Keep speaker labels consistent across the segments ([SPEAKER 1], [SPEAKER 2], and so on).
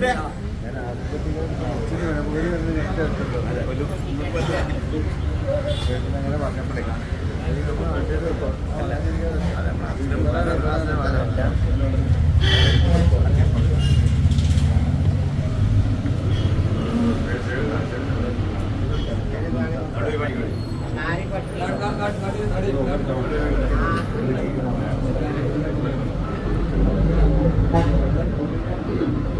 [SPEAKER 1] അവരുടെ Thank you.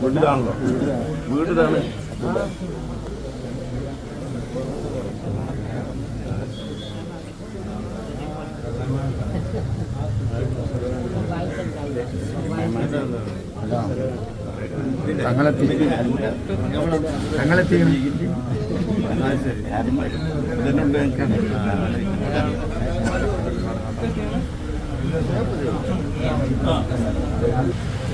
[SPEAKER 1] വീട്ടിലാണല്ലോ. വീട്ടിലാണ്.
[SPEAKER 2] തങ്ങളെത്തി. തങ്ങളെത്തി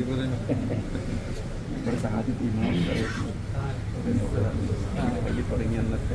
[SPEAKER 2] ഇവിടെ ഇല്ല.
[SPEAKER 1] തുടങ്ങി അന്നത്തെ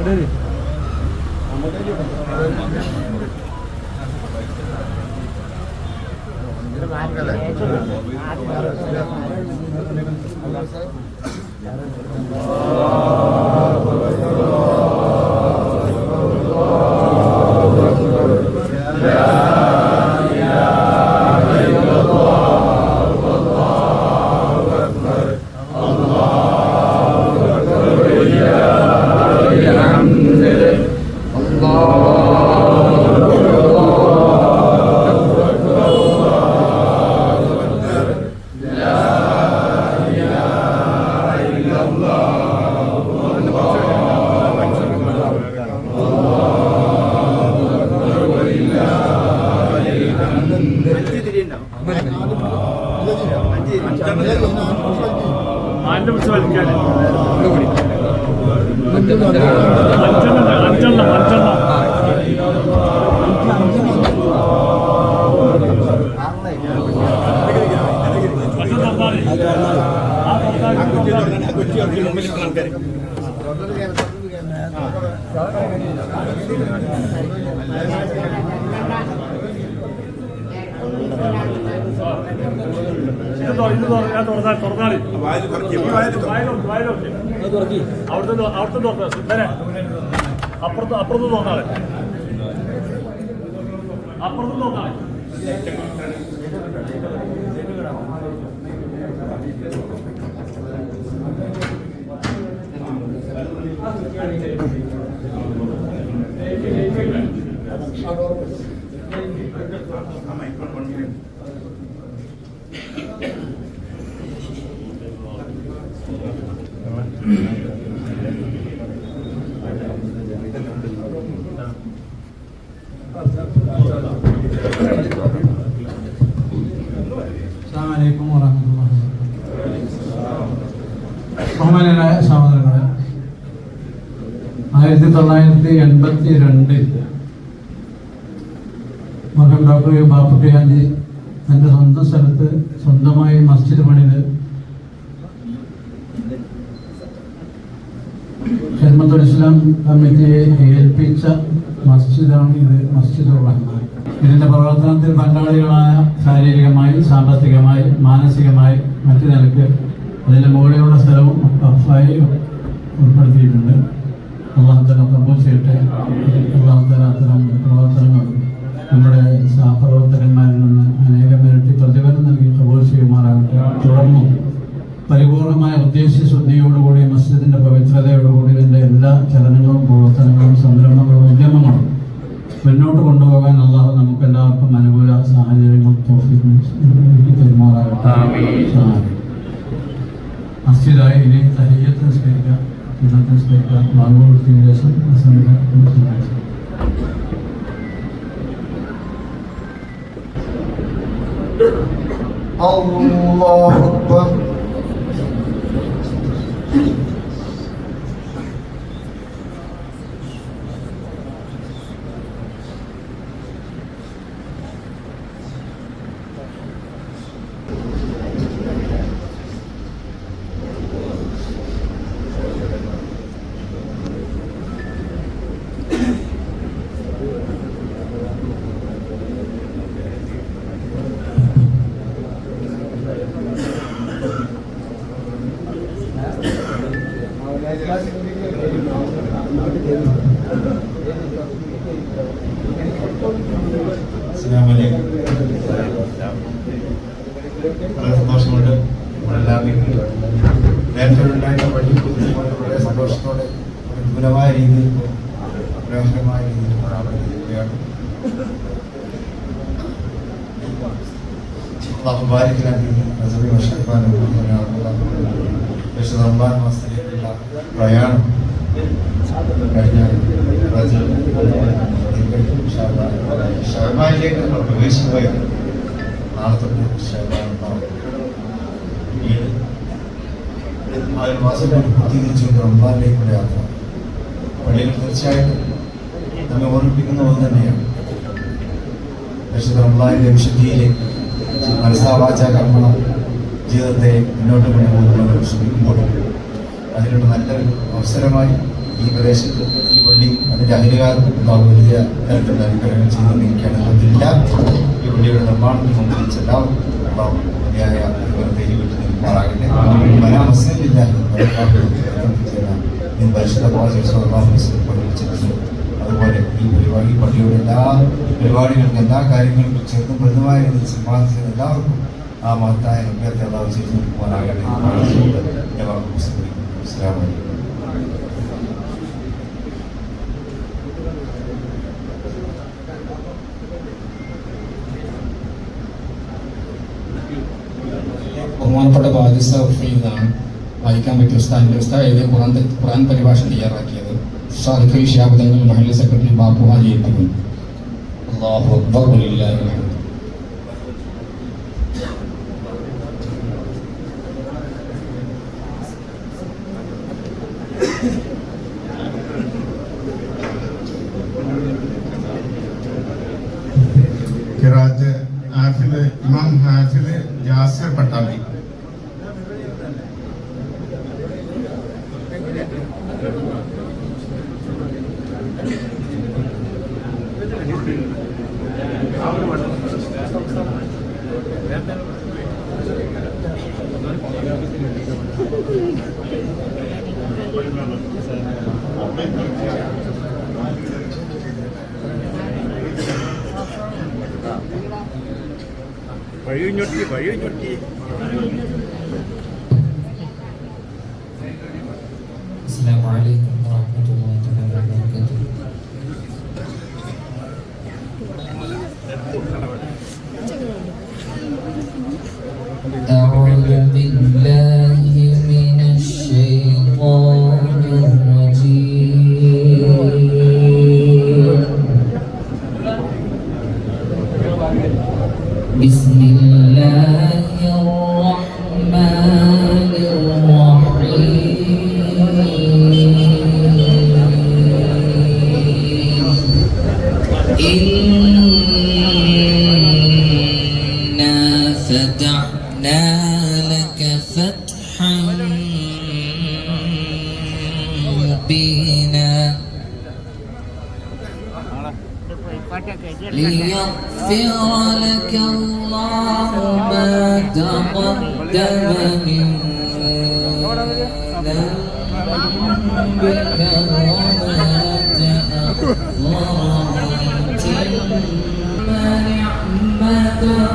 [SPEAKER 3] আমাদের അവിടുത്തെ അവിടുത്തെ തുറന്ന സുന്ദര അപ്പുറത്ത് അപ്പുറത്ത് തുറന്നാളെ. അപ്പുറത്ത് തുറന്നാളെ.
[SPEAKER 4] Thank വലൈക്കും ബഹുമാനരായ സഹോദരങ്ങളെ ആയിരത്തി തൊള്ളായിരത്തി എൺപത്തി രണ്ടിൽ മകൻ ഡോക്ടർ യു ബാപ്പുട്ടി ഹാജി തന്റെ സ്വന്തം സ്ഥലത്ത് സ്വന്തമായി മസ്ജിദ് പണിത് ഇസ്ലാം കമ്മിറ്റിയെ ഏൽപ്പിച്ച മസ്ജിദാണ് ഇത് റഹ്മാൻ. ഇതിന്റെ പ്രവർത്തനത്തിൽ പങ്കാളികളായ ശാരീരികമായി സാമ്പത്തികമായി മാനസികമായി മറ്റു നിലയ്ക്ക് അതിന്റെ മുകളിലുള്ള സ്ഥലവും അഫായി ഉൾപ്പെടുത്തിയിട്ടുണ്ട്. അള്ളാഹു തല കബൂൽ ചെയ്യട്ടെ. അള്ളാഹു അത്തരം പ്രവർത്തനങ്ങൾ നമ്മുടെ സഹപ്രവർത്തകന്മാരിൽ നിന്ന് അനേകം ഇരട്ടി പ്രതിഫലം നൽകി കബൂൽ ചെയ്യുമാറാകട്ടെ. തുടർന്നും പരിപൂർണമായ ഉദ്ദേശ്യ ശുദ്ധിയോടുകൂടി മസ്ജിദിന്റെ പവിത്രതയോടുകൂടി ഇതിന്റെ എല്ലാ ചലനങ്ങളും പ്രവർത്തനങ്ങളും സംരംഭങ്ങളും ഉദ്യമങ്ങളും മുന്നോട്ട് കൊണ്ടുപോകാൻ അള്ളാഹു നമുക്ക് എല്ലാവർക്കും അനുകൂല സാഹചര്യങ്ങൾ തോഫീക്കും ഒരുക്കി പെരുമാറാകട്ടെ സഹായിക്കും. മസ്ജിദായി ഇനി തഹയ്യത്തിന് സ്പീക്കർ ഇന്നത്തെ സ്പീക്കർ മാർഗോത്തിന് ശേഷം അസംബ്ലി സംസാരിക്കും
[SPEAKER 5] الله أكبر
[SPEAKER 6] നമ്മളെല്ലാവരും നേരത്തെ ഉണ്ടായിരുന്ന പഠിപ്പ് വളരെ സന്തോഷത്തോടെ വിപുലമായ രീതിയിൽ പ്രയോജനമായ രീതിയിൽ പ്രാപിക്കുകയാണ് അള്ളാഹു ബാരിക് ലക്കി നസബി വഷഫാൻ വിശുദ്ധ റമദാൻ മാസത്തിലേക്കുള്ള പ്രയാണം കഴിഞ്ഞ ഷഹബാനിലേക്ക് നമ്മൾ പ്രവേശിക്കുകയാണ് നാളെ തൊട്ട് ഷഹബാൻ പിന്നീട് ആറ് മാസം കൊണ്ട് പൂർത്തീകരിച്ചുകൊണ്ട് റംസാനിലേക്കുള്ള യാത്ര. പള്ളികൾ തീർച്ചയായിട്ടും നമ്മെ ഓർമ്മിപ്പിക്കുന്ന ഒന്ന് തന്നെയാണ്. പക്ഷേ റംസാനിന്റെ വിശുദ്ധിയിലേക്ക് മനസ്സാവാച കർമ്മ ജീവിതത്തെ മുന്നോട്ട് കൊണ്ടുപോകുന്നതിനോട് ശ്രമിക്കുമ്പോൾ അതിനുള്ള നല്ലൊരു അവസരമായി ഈ പ്രദേശത്ത് ഈ പള്ളിയും അതിന്റെ അഹിലുകാരും ഉണ്ടാവും വലിയ തരത്തിലുള്ള അനുഗ്രഹങ്ങൾ ചെയ്തുകൊണ്ടിരിക്കുകയാണ് അതില്ല. ഈ പള്ളിയുടെ നിർമ്മാണത്തിന് സംബന്ധിച്ച് എല്ലാവർക്കും ഉണ്ടാവും മതിയായ തേരി വിട്ടു നിൽക്കുമാറാകട്ടെ വരാ മസ്ലിമില്ല പരിശുദ്ധ പഠിപ്പിച്ചിട്ടുണ്ട്. അതുപോലെ ഈ പരിപാടി പള്ളിയുടെ എല്ലാ പരിപാടികൾക്കും എല്ലാ കാര്യങ്ങൾക്കും ചേർന്ന് രീതിയിൽ സമ്പാദിച്ചത് എല്ലാവർക്കും ആ മഹത്തായ അഭ്യർത്ഥന അള്ളാഹു ചെയ്തു പോകാനാകട്ടെ എല്ലാവർക്കും അലൈക്കും
[SPEAKER 7] ബഹുമാനപ്പെട്ട ബാധ്യസ്ഥ വായിക്കാൻ പറ്റിയ ഉസ്താദിന്റെ ഉസ്താദ് എഴുതിയ ഖുറാൻ ഖുറാൻ പരിഭാഷ തയ്യാറാക്കിയത്. സാദിഖ് ഷിയാബുദങ്ങൾ മഹിള സെക്രട്ടറി ബാപ്പു ഹാജി എത്തുന്നു അല്ലാഹു അക്ബർ
[SPEAKER 8] ഹാഫിൽ ഇമാം ഹാഫിൽ ജാസിർ പട്ടാമ്പി.
[SPEAKER 1] വഴിഞ്ഞൊട്ടി വഴിഞ്ഞൊട്ടി
[SPEAKER 7] السلام عليكم ورحمة الله تعالى وبركاته أعوذ بالله ليغفر لك الله ما تقدم من ذنبك وما تأخر وتم نعمته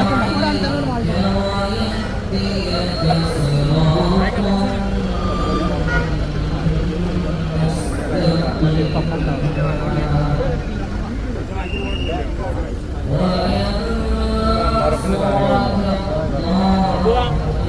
[SPEAKER 7] عليك ويهديك صراطا مستقيما Buang.